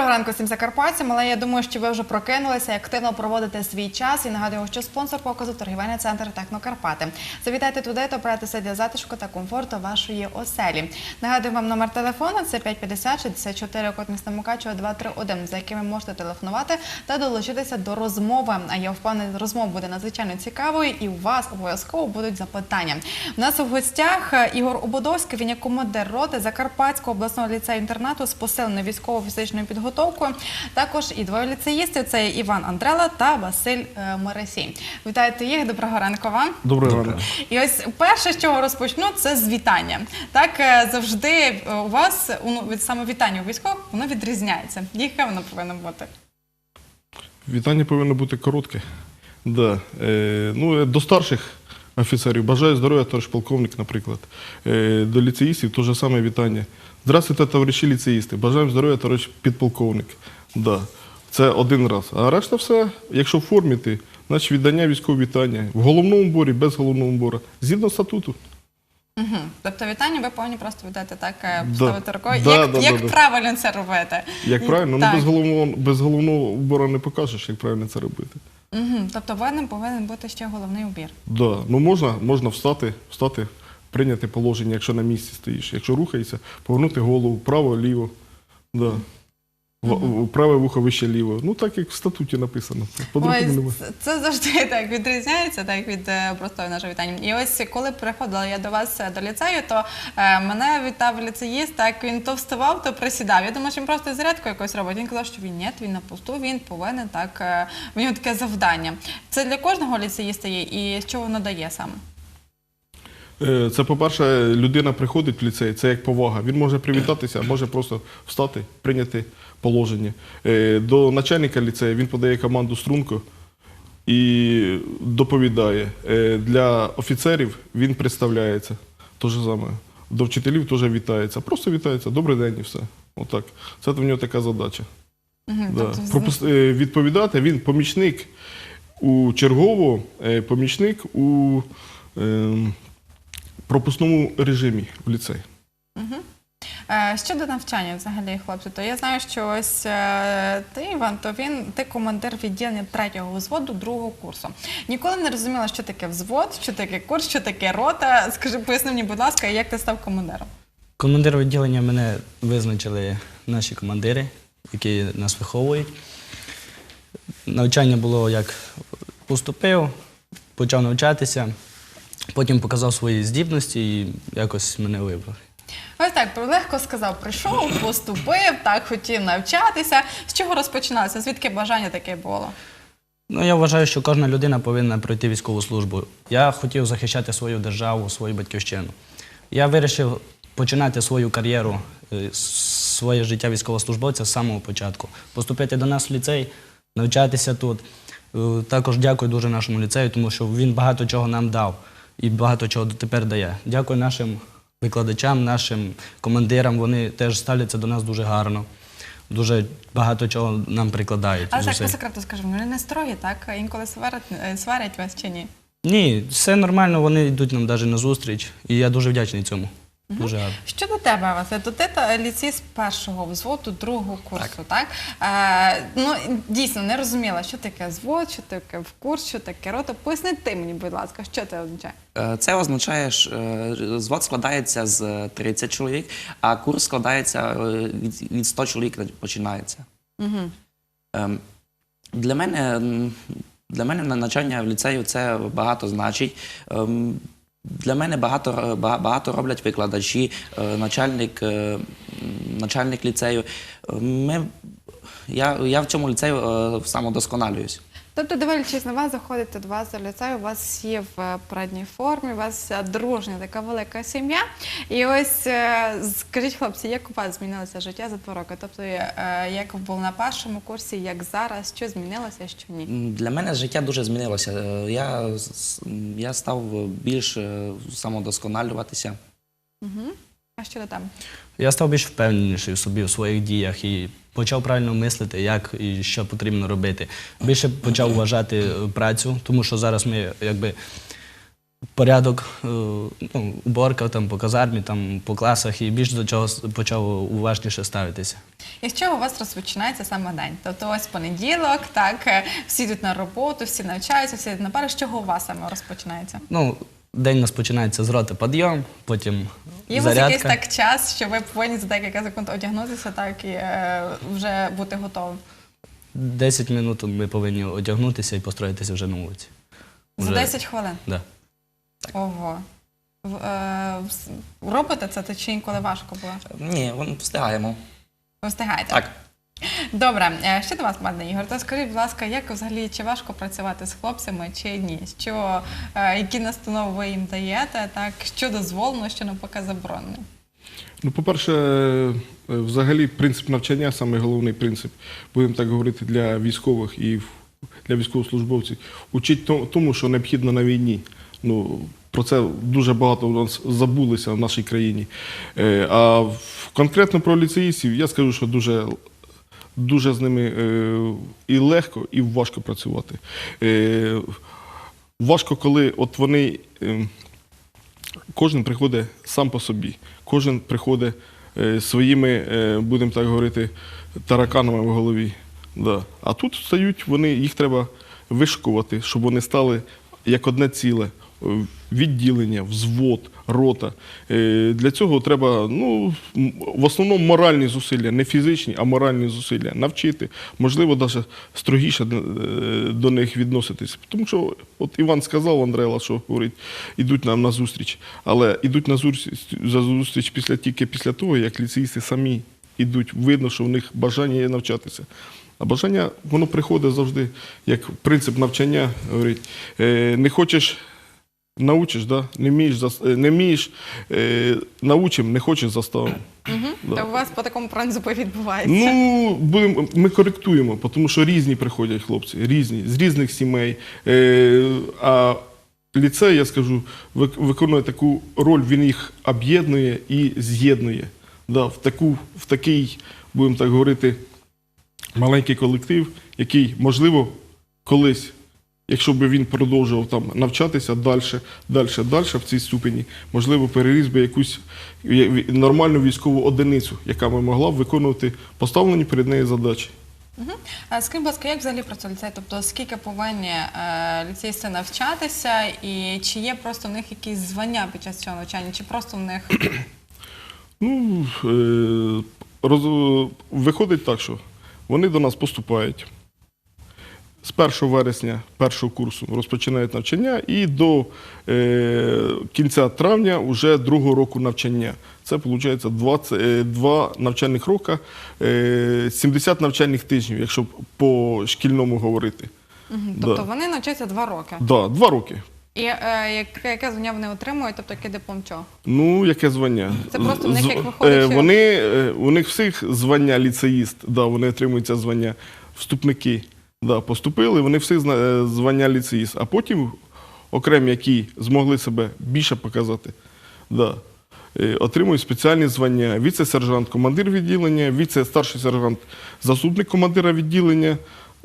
Доброго ранку всім закарпатцям, але я думаю, що ви вже прокинулися активно проводите свій час. І нагадую, що спонсор показу торгівельний центр Технокарпати. Завітайте туди та обирайтеся для затишку та комфорту вашої оселі. Нагадую вам номер телефону це 550 64 код міста Мукачева 231, за яким ви можете телефонувати та долучитися до розмови. А я впевнена, розмова буде надзвичайно цікавою, і у вас обов'язково будуть запитання. У нас у гостях Ігор Ободовський, він є командир роти Закарпатського обласного ліцею інтернату з посиленою військово-фізичною підготовкою. Також і двоє ліцеїстів це Іван Андрела та Василь е, Мересій. Вітайте їх, доброго ранку вам. Добрий ранок. І ось перше, з чого розпочну, це з вітання. Так е, завжди е, у вас ну, від саме вітання у військових воно відрізняється. Яке воно повинно бути? Вітання повинно бути коротке. Да. Е, ну, до старших офіцерів бажаю здоров'я, товариш полковник, наприклад. Е, до ліцеїстів те ж саме вітання. Здравствуйте, товариші ліцеїсти. Бажаємо здоров'я, товариш підполковник. Да. Це один раз. А решта все, якщо в формі ти, значить віддання військового вітання. В головному борі, без головного бору. Згідно статуту. Угу. Тобто вітання ви повинні просто віддати так, е, Да. поставити рукою. Да, як да, як да, да. правильно це робити? Як правильно, ну без головного, без головного убору не покажеш, як правильно це робити. Угу. Тобто винним повинен бути ще головний убір. Да. Ну можна, можна встати, встати, прийняти положення, якщо на місці стоїш. Якщо рухаєшся, повернути голову вправо, ліво. Да. В- в- Праве вухо вище ліво. Ну так як в статуті написано. По-другому немає. це, це завжди так відрізняється, так від е, простої нашого вітання. І ось коли приходила я до вас е, до ліцею, то е, мене вітав ліцеїст, так він то вставав, то присідав. Я думаю, що він просто зарядку якось робить. Він казав, що він ні, він на посту, він повинен так. е, В нього таке завдання. Це для кожного ліцеїста є, і що воно дає саме? Е, Це, по-перше, людина приходить в ліцей, це як повага. Він може привітатися, може просто встати, прийняти положення. Е, До начальника ліцею він подає команду струнку і доповідає. Е, Для офіцерів він представляється. Те ж саме. До вчителів теж вітається. Просто вітається. Добрий день і все. Отак. Це в нього така задача. Мгм, Да. тобто, Пропус- Відповідати він помічник у чергово, е, помічник у ем, пропускному режимі в ліцей. Е, Щодо навчання, взагалі, хлопці, то я знаю, що ось е, ти, Іван, то він ти командир відділення третього взводу другого курсу. Ніколи не розуміла, що таке взвод, що таке курс, що таке рота. Скажи, поясни мені, будь ласка, як ти став командиром? Командир відділення мене визначили наші командири, які нас виховують. Навчання було як поступив, почав навчатися, потім показав свої здібності і якось мене вибрали. Ось так легко сказав, прийшов, поступив, так хотів навчатися. З чого розпочиналося? Звідки бажання таке було? Ну, я вважаю, що кожна людина повинна пройти військову службу. Я хотів захищати свою державу, свою батьківщину. Я вирішив починати свою кар'єру, е, своє життя військовослужбовця з самого початку. Поступити до нас в ліцей, навчатися тут. Е, Також дякую дуже нашому ліцею, тому що він багато чого нам дав і багато чого дотепер дає. Дякую нашим викладачам, нашим командирам. Вони теж ставляться до нас дуже гарно. Дуже багато чого нам прикладають. Але так по секрету скажемо, вони не строгі, так? Інколи сварять, е, сварять вас чи ні? Ні, все нормально, вони йдуть нам навіть на зустріч, і я дуже вдячний цьому. Дуже гарно. Щодо тебе, Василь, то ти та ліцей з першого взводу другого курсу, так? Е, ну, дійсно, не розуміла, що таке взвод, що таке в курс, що таке рота. Поясни ти мені, будь ласка, що це означає? Е, Це означає, що е, звод складається з 30 чоловік, а курс складається е, від від 100 чоловік починається. Угу. Ем, Для мене, м, для мене на- навчання в ліцею це багато значить. Ем, Для мене багато, багато роблять викладачі, е, начальник, е, начальник ліцею. Е, Ми, я, я в цьому ліцею самодосконалююсь. Тобто, дивлячись на вас, заходите до вас до ліцею, у вас всі в е, передній формі, у вас е, дружня така велика сім'я. І ось е, скажіть, хлопці, як у вас змінилося життя за два роки? Тобто, як було на першому курсі, як зараз, що змінилося, що ні? Для мене життя дуже змінилося. Я, я став більш самодосконалюватися. Угу. А що там? Я став більш впевненіший в собі, в своїх діях і почав правильно мислити, як і що потрібно робити. Більше почав вважати е, працю, тому що зараз ми якби порядок, е, ну, уборка там, по казармі, там, по класах і більш до чого почав уважніше ставитися. І з чого у вас розпочинається саме день? Тобто ось понеділок, так, е, всі йдуть на роботу, всі навчаються, всі йдуть на пари. З чого у вас саме розпочинається? Ну, день у нас починається з роти підйом, потім Є у вас зарядка. якийсь так час, що ви повинні за декілька секунд одягнутися, так і е, вже бути готовим. 10 минут ми повинні одягнутися і построїтися вже на вулиці. За Вже- 10 хвилин. Да. Ого. В- е, вс- робите це чи інколи важко було? Ні, вон, встигаємо. Ви встигаєте? Так. Добре, е, ще до вас, пане Ігор. То скажіть, будь ласка, як взагалі чи важко працювати з хлопцями чи ні? Що е, які настанови ви їм даєте? Так що дозволено, що навпаки заборонено? Ну, по-перше, е, взагалі принцип навчання, саме головний принцип, будемо так говорити, для військових і для військовослужбовців, учить тому, що необхідно на війні. Ну, про це дуже багато у нас забулися в нашій країні. А конкретно про ліцеїстів я скажу, що дуже, дуже з ними е, і легко, і важко працювати. Е, Важко, коли от вони. е, Кожен приходить сам по собі, кожен приходить своїми, будемо так говорити, тараканами в голові. Да. А тут стають вони, їх треба вишикувати, щоб вони стали як одне ціле. Е, Відділення, взвод, рота. Е, Для цього треба ну, в основному моральні зусилля, не фізичні, а моральні зусилля. Навчити, можливо, навіть строгіше е, до них відноситись. Тому що, от Іван сказав, Андрела, що говорить, ідуть нам на зустріч. Але ідуть на зустріч, за зустріч після, тільки після того, як ліцеїсти самі ідуть. Видно, що в них бажання є навчатися. А бажання, воно приходить завжди, як принцип навчання, говорить, не хочеш Научиш, да? не вмієш, зас- е, не вмієш е, научим, не хочеш заставимо. Да. То у вас по такому принципу відбувається. Ну, будемо, ми коректуємо, тому що різні приходять хлопці, різні, з різних сімей. Е, а ліцей, я скажу, вик- виконує таку роль, він їх об'єднує і з'єднує. Да, в, таку, в такий, будемо так говорити, маленький колектив, який, можливо, колись, якщо б він продовжував там навчатися далі, далі, далі в цій ступені, можливо, переріс би якусь нормальну військову одиницю, яка би могла б виконувати поставлені перед нею задачі. А скажіть, будь ласка, як взагалі працює ліцей? Тобто скільки повинні е, ліцеїсти навчатися, і чи є просто в них якісь звання під час цього навчання, чи просто в них Ну, е, роз, виходить так, що вони до нас поступають. З 1 вересня першого курсу розпочинають навчання і до е, кінця травня вже другого року навчання. Це виходить 20, е, два навчальних роки, е, 70 навчальних тижнів, якщо по шкільному говорити. тобто Да. вони навчаються два роки. Да, два роки. І е, яке, яке звання вони отримують, тобто який диплом чого? Ну, яке звання? Це просто в них як виходить, е, що- Вони, е, у них всіх звання ліцеїст, да, вони отримують це звання вступники. Да, поступили, вони всі е, звання ліцеїст, а потім окремі, які змогли себе більше показати, да, е, отримують спеціальні звання. Віце-сержант, командир відділення, віце-старший сержант, заступник командира відділення,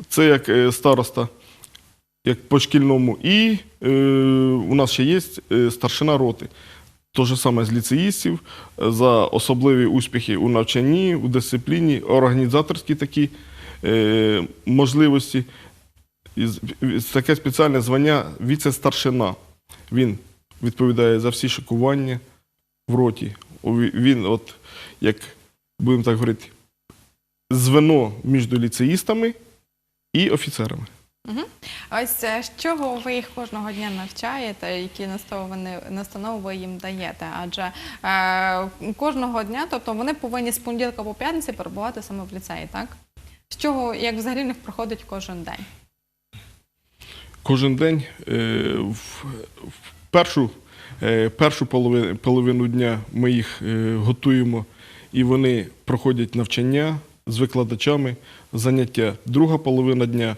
це як е, староста як по шкільному. І е, у нас ще є старшина роти. Те ж саме з ліцеїстів за особливі успіхи у навчанні, у дисципліні, організаторські такі можливості. І з- з- таке спеціальне звання віце-старшина. Він відповідає за всі шикування в роті. Він, от, як будемо так говорити, звено між ліцеїстами і офіцерами. Ось е, з чого ви їх кожного дня навчаєте, які настанови ви їм даєте? Адже е, кожного дня, тобто вони повинні з понеділка по п'ятниці перебувати саме в ліцеї, так? З чого, як взагалі не проходить кожен день? Кожен день е, в, першу, е, першу половину, половину дня ми їх е, готуємо, і вони проходять навчання, з викладачами заняття. Друга половина дня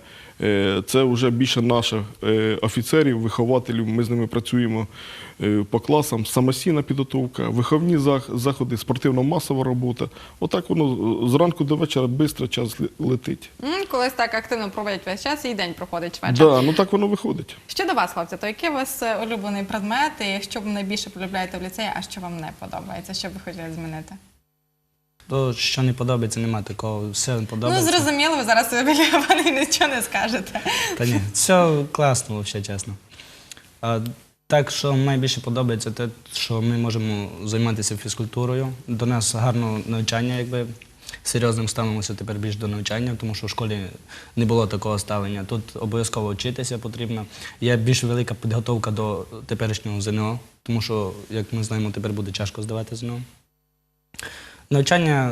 це вже більше наших е, офіцерів, вихователів. Ми з ними працюємо е, по класам, самостійна підготовка, виховні заходи, спортивно-масова робота. Отак воно е, зранку до вечора швидко час летить. Колись так активно проводять весь час і день проходить швидше. Да, ну так воно виходить. Щодо вас, хлопці, то який у вас е, улюблений предмет, і що ви найбільше полюбляєте в ліцеї, а що вам не подобається? Що ви хотіли змінити? То, що не подобається, немає такого. Все Ну, зрозуміло, ви зараз біля мене нічого не скажете. Та ні, все класно, взагалі, чесно. А, так, що найбільше подобається, те, що ми можемо займатися фізкультурою. До нас гарно навчання, якби серйозним ставимося тепер більш до навчання, тому що в школі не було такого ставлення. Тут обов'язково вчитися потрібно. Є більш велика підготовка до теперішнього ЗНО, тому що, як ми знаємо, тепер буде тяжко здавати ЗНО. Навчання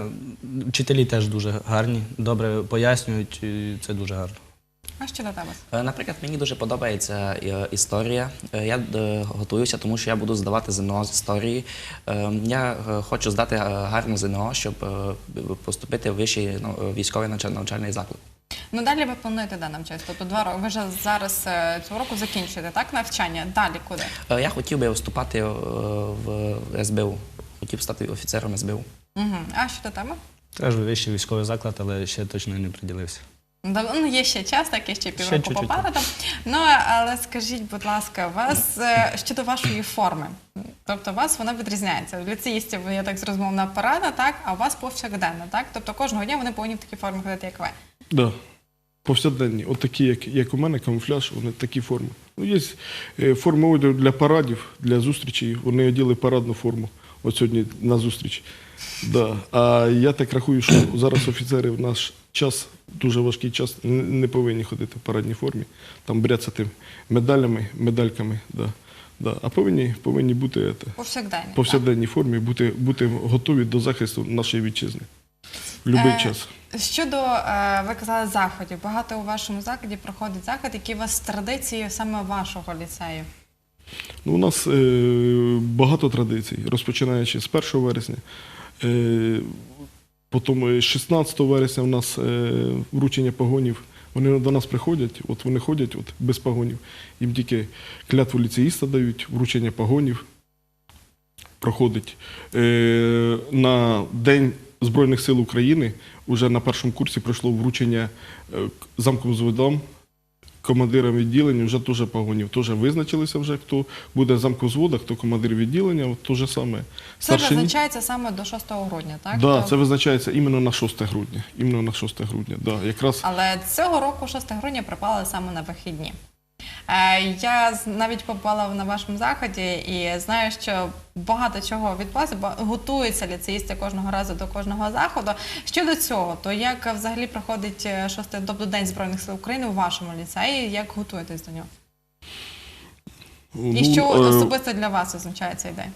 вчителі теж дуже гарні, добре пояснюють, і це дуже гарно. А що до тебе? Е, Наприклад, мені дуже подобається е, історія. Е, Я готуюся, тому що я буду здавати ЗНО з історії. Е, Я хочу здати гарне ЗНО, щоб поступити в вищий ну, військовий навчальний заклад. Ну далі ви плануєте де навчатися? Тобто два роки. Ви вже зараз цього року закінчуєте, так? Навчання. Далі куди? Я хотів би вступати в СБУ. Хотів стати офіцером СБУ. Угу. А що до тебе? Теж вищий військовий заклад, але ще точно не приділився. Ну, є ще час, так, є ще півроку попереду. Ну, але скажіть, будь ласка, вас е, щодо вашої форми. Тобто, у вас вона відрізняється. У ліцеїстів, я так зрозумів, на парада, так, а у вас повсякденно, так? Тобто кожного дня вони повинні в такій формі ходити, як ви. Да. Повсякденні, от такі, як, як у мене, камуфляж, вони такі форми. Ну, є е, форми одягу для парадів, для зустрічей. Вони оділи парадну форму. От сьогодні на зустріч. Да. А я так рахую, що зараз офіцери в наш час, дуже важкий час, не повинні ходити в парадній формі, там бряцати медалями, медальками. Да. Да. А повинні, повинні бути ете, Повсякденні. повсякденній формі, бути, бути готові до захисту нашої вітчизни. В будь-який Е, час. Щодо, е, ви казали, заходів. Багато у вашому закладі проходить захід, які у вас традиції саме вашого ліцею. Ну, у нас е, багато традицій, розпочинаючи з 1 вересня. Е, потім е, 16 вересня у нас е, вручення погонів. Вони до нас приходять, от вони ходять от, без погонів. Їм тільки клятву ліцеїста дають, вручення погонів проходить. Е, на День Збройних сил України вже на першому курсі пройшло вручення е, замком зводам командирам відділення вже теж погонів. Теж визначилися вже, хто буде замкозвода, хто командир відділення, от те же саме. Це Старшині. визначається саме до 6 грудня, так? Да, То- це визначається іменно на 6 грудня. Іменно на 6 грудня. Да, якраз Але цього року 6 грудня припало саме на вихідні. Е, Я навіть побувала на вашому заході і знаю, що багато чого відбувається, бо готуються ліцеїсти кожного разу до кожного заходу. Щодо цього, то як взагалі проходить 6 тобто День Збройних сил України у вашому ліцеї? Як готуєтесь до нього? І ну, що е, особисто для вас означає цей день?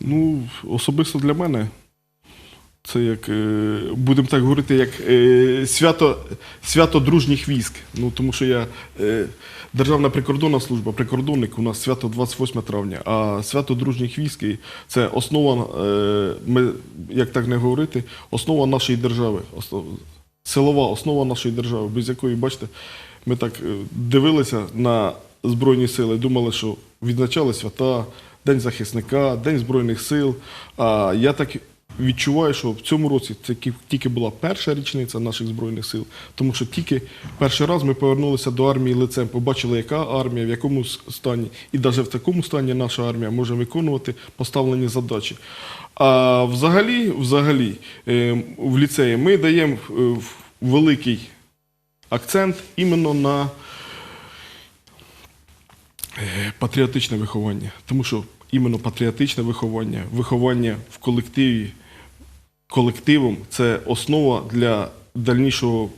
Ну, особисто для мене це як, е, будемо так говорити, як е, свято, свято дружніх військ. Ну, тому що я е, Державна прикордонна служба, прикордонник, у нас свято 28 травня, а свято дружніх військ це основа, ми, як так не говорити, основа нашої держави, основ, силова основа нашої держави, без якої, бачите, ми так дивилися на Збройні сили, думали, що відзначали свята, День захисника, День Збройних сил. А я так відчуваю, що в цьому році це тільки була перша річниця наших Збройних сил, тому що тільки перший раз ми повернулися до армії лицем, побачили, яка армія, в якому стані, і навіть в такому стані наша армія може виконувати поставлені задачі. А взагалі, взагалі, е, в ліцеї ми даємо е, великий акцент іменно на е, патріотичне виховання. Тому що іменно патріотичне виховання, виховання в колективі, колективом це основа для дальнішого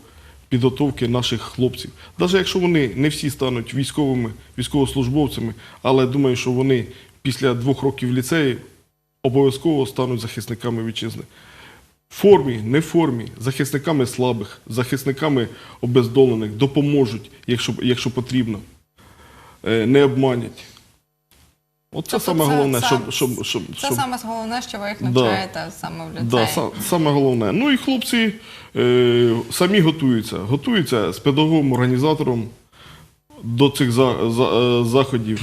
підготовки наших хлопців. Навіть якщо вони не всі стануть військовими, військовослужбовцями, але думаю, що вони після двох років ліцею обов'язково стануть захисниками вітчизни. В формі, не в формі, захисниками слабих, захисниками обездолених, допоможуть, якщо, якщо потрібно, Е, не обманять. Оце Тобто саме це головне, сам- щоб, щоб, щоб, Це щоб саме головне, що ви їх Да. навчаєте саме в ліцеї. Да, са- саме головне. Ну і хлопці е, самі готуються. Готуються з педагогом, організатором до цих за, за, е, заходів,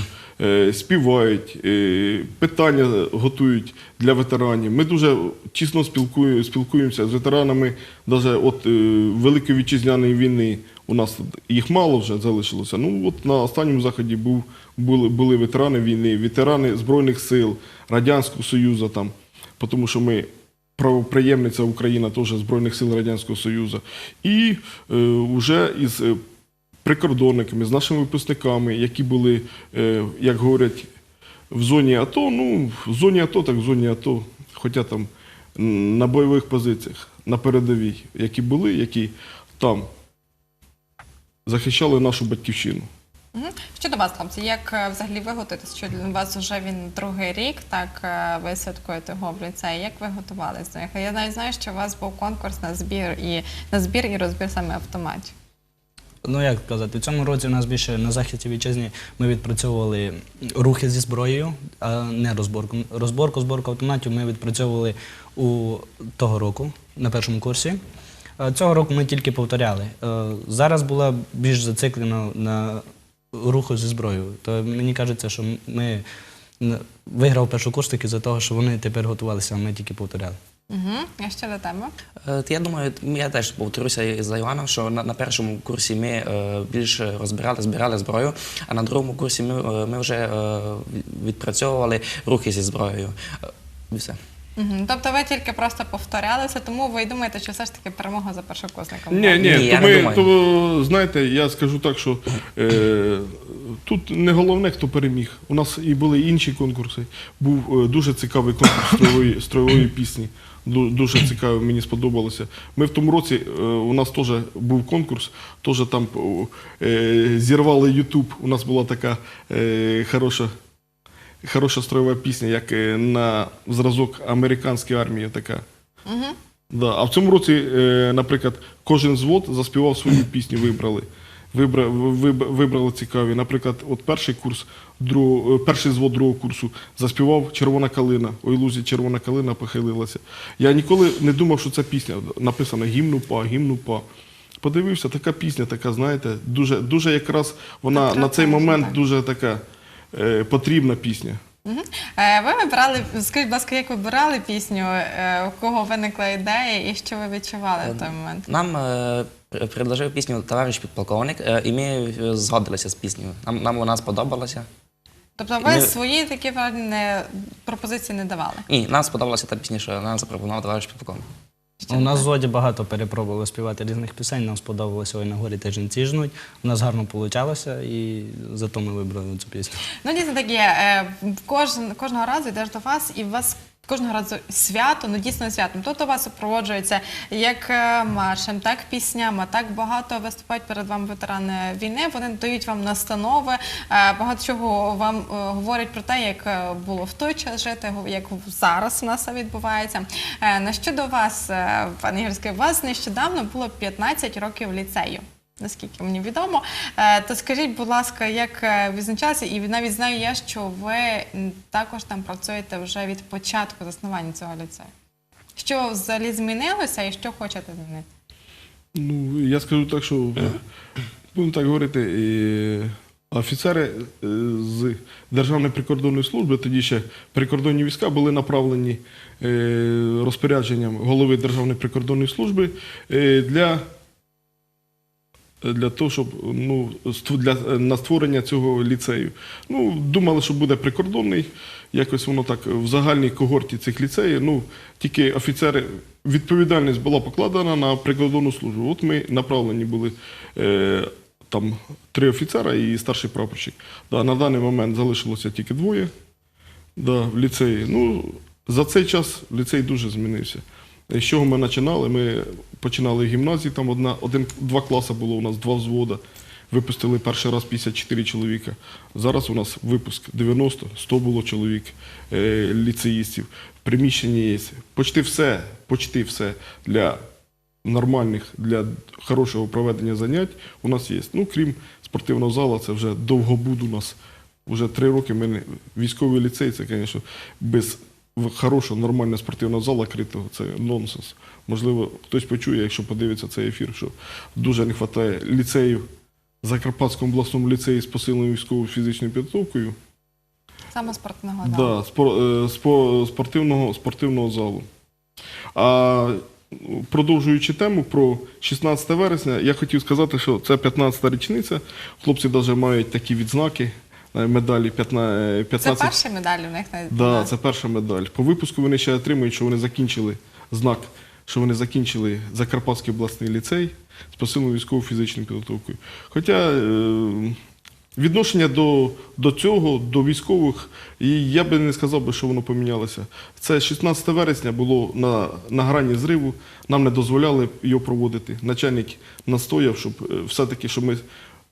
співають, е, питання готують для ветеранів. Ми дуже тісно спілкуємося з ветеранами, навіть от е, Великої вітчизняної війни. У нас їх мало вже залишилося. Ну от на останньому заході був, були, були ветерани війни, ветерани Збройних сил, Радянського Союзу там, тому що ми правоприємниця Україна теж Збройних сил Радянського Союзу. І е, вже із е, прикордонниками, з нашими випускниками, які були, е, як говорять, в зоні АТО, ну, в зоні АТО, так в зоні АТО, хоча там на бойових позиціях, на передовій, які були, які там захищали нашу батьківщину. Мгм. Щодо вас, хлопці, як е, взагалі ви готуєтесь? Що для вас вже він другий рік, так е, ви святкуєте його в ліцеї. Як ви готувалися до них? Я навіть знаю, що у вас був конкурс на збір і на збір і розбір саме автоматів. Ну як казати, в цьому році у нас більше на захисті вітчизні ми відпрацьовували рухи зі зброєю, а не розборку. Розборку, зборку автоматів ми відпрацьовували у того року на першому курсі. Цього року ми тільки повторяли. Е, Зараз була більш зациклена на руху зі зброєю. То мені кажеться, що ми виграв першокурсники за того, що вони тепер готувалися, а ми тільки повторяли. Угу. Що до тебе? Е, Я думаю, я теж повторюся за Іваном, що на, на першому курсі ми е, більше розбирали, збирали зброю, а на другому курсі ми, е, ми вже е, відпрацьовували рухи зі зброєю. Е, І все. Угу. Тобто ви тільки просто повторялися, тому ви думаєте, що все ж таки перемога за першокурсником. Ні, ні, Ні, то, не ми, думаю. то знаєте, я скажу так, що е, тут не головне, хто переміг. У нас і були інші конкурси. Був е, дуже цікавий конкурс строєвої, строєвої пісні. Ду- Дуже цікавий, мені сподобалося. Ми в тому році е, у нас теж був конкурс, теж там е, зірвали Ютуб. У нас була така е, хороша хороша строєва пісня, як на зразок американської армії така. Угу. Да. А в цьому році, наприклад, кожен звод заспівав свою пісню, вибрали. Вибра, виб- вибрали цікаві. Наприклад, от перший курс, е, перший звод другого курсу заспівав Червона калина. Ой, лузі червона калина похилилася. Я ніколи не думав, що ця пісня написана гімн УПА, гімн УПА. Подивився, така пісня, така, знаєте, дуже, дуже якраз вона на цей момент так. дуже така е, потрібна пісня. Угу. Е, ви вибрали, скажіть, будь ласка, як ви вибирали пісню, е, у кого виникла ідея і що ви відчували в той момент? Нам е, предложив пісню товариш підполковник, е, і ми е, згодилися з піснею. Нам, нам вона сподобалася. Тобто ви Ми- свої такі не, пропозиції не давали? Ні, нам сподобалася та пісня, що нам запропонував товариш підполковник. У нас в так? зоді багато перепробували співати різних пісень. Нам сподобалося ой на горі та жінці жнуть. У нас гарно вийшло, і зато ми вибрали цю пісню. Ну, дійсно таке, е, кожен, кожного разу йдеш до вас, і у вас кожного разу свято, ну дійсно свято. Тобто вас супроводжується як е, маршем, так піснями, так багато виступають перед вами ветерани війни. Вони дають вам настанови, е, багато чого вам е, говорять про те, як було в той час жити, як зараз у нас відбувається. На щодо вас, е, пане Ігорське, у вас нещодавно було 15 років ліцею. Наскільки мені відомо, Е, то скажіть, будь ласка, як е, відзначалося, і навіть знаю я, що ви також там працюєте вже від початку заснування цього ліцею. Що взагалі змінилося і що хочете змінити? Ну, я скажу так, що будемо так говорити, е, офіцери е, з Державної прикордонної служби, тоді ще прикордонні війська були направлені е, розпорядженням голови Державної прикордонної служби е, для, для того, щоб ну, для, на створення цього ліцею. Ну, думали, що буде прикордонний, якось воно так в загальній когорті цих ліцеїв. Ну, тільки офіцери, відповідальність була покладена на прикордонну службу. От ми направлені були е, там три офіцера і старший прапорщик. Да, на даний момент залишилося тільки двоє да, в ліцеї. Ну, за цей час ліцей дуже змінився. З чого ми починали? Ми починали в гімназії, там одна, один, два класи було, у нас два взвода. Випустили перший раз 54 чоловіка. Зараз у нас випуск 90, 100 було чоловік е, ліцеїстів. Приміщення є. Почти все, почти все для нормальних, для хорошого проведення занять у нас є. Ну, крім спортивного залу, це вже довгобуд у нас Уже три роки ми військовий ліцей, це, звісно, без хорошого, нормального спортивного зала критого, це нонсенс. Можливо, хтось почує, якщо подивиться цей ефір, що дуже не вистачає ліцеїв в Закарпатському обласному ліцеї з посиленою військовою фізичною підготовкою. Саме спортивного залу. Да, спор, е, спо- спортивного, спортивного залу. А продовжуючи тему про 16 вересня, я хотів сказати, що це 15-та річниця. Хлопці навіть мають такі відзнаки, медалі 15. Це 15 перші медалі в них на Да, це перша медаль. По випуску вони ще отримують, що вони закінчили знак, що вони закінчили Закарпатський обласний ліцей з посиленою військово-фізичною підготовкою. Хоча е, відношення до, до цього, до військових, і я би не сказав би, що воно помінялося. Це 16 вересня було на, на грані зриву, нам не дозволяли його проводити. Начальник настояв, щоб е, все-таки, що ми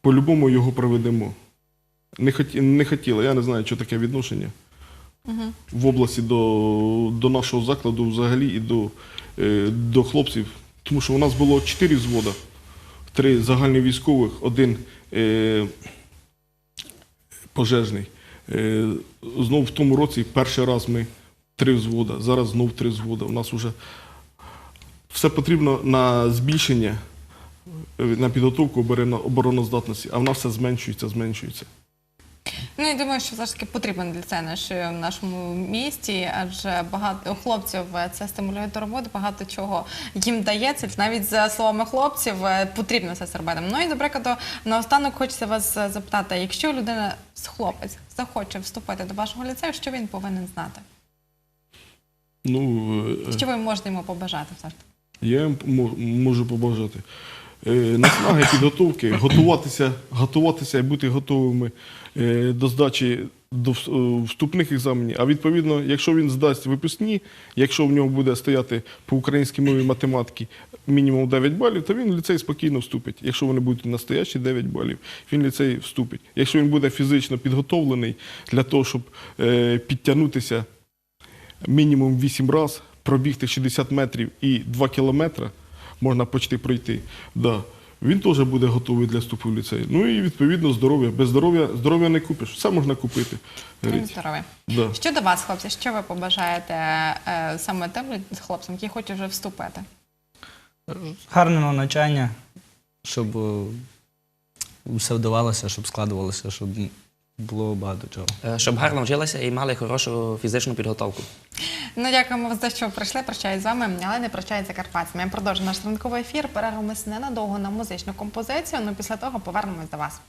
по-любому його проведемо. Не, хоті, не хотіли, я не знаю, що таке відношення в області до, до нашого закладу взагалі і до, е, до хлопців. Тому що у нас було чотири взвода, три загальні військових, один е, пожежний. Е, знов в тому році перший раз ми три взвода, зараз знов три взвода. У нас вже все потрібно на збільшення, на підготовку обороноздатності, а в нас все зменшується, зменшується. Ну я думаю, що все ж таки потрібен для це наш в нашому місті, адже багато хлопців е, це стимулює до роботи, багато чого їм дається. Навіть за словами хлопців е, потрібно все це робити. Ну і до прикладу, наостанок хочеться вас е, запитати, якщо людина з хлопець захоче вступити до вашого ліцею, що він повинен знати? Ну, е, Що ви можете йому побажати? Все ж таки? Я їм можу побажати. Е, Наснаги підготовки, готуватися, готуватися і бути готовими е, до здачі до е, вступних екзаменів. А відповідно, якщо він здасть випускні, якщо в нього буде стояти по українській мові математики мінімум 9 балів, то він в ліцей спокійно вступить. Якщо вони будуть настоящі 9 балів, він в ліцей вступить. Якщо він буде фізично підготовлений для того, щоб підтягнутися мінімум 8 разів, пробігти 60 метрів і 2 кілометри, можна почти пройти. Да. Він теж буде готовий для вступу в ліцей. Ну і відповідно здоров'я. Без здоров'я здоров'я не купиш. Все можна купити. Здоровий. Да. Щодо вас, хлопці, що ви побажаєте е, саме тим хлопцям, які хочуть вже вступити? Гарного навчання, щоб е, все вдавалося, щоб складувалося, щоб було багато чого. Е, Щоб гарно вчилися і мали хорошу фізичну підготовку. Ну, дякуємо за що прийшли. Прощаюсь з вами, але не прощаються карпатці. Ми продовжимо наш ранковий ефір. Перервемось ненадовго на музичну композицію. Ну після того повернемось до вас.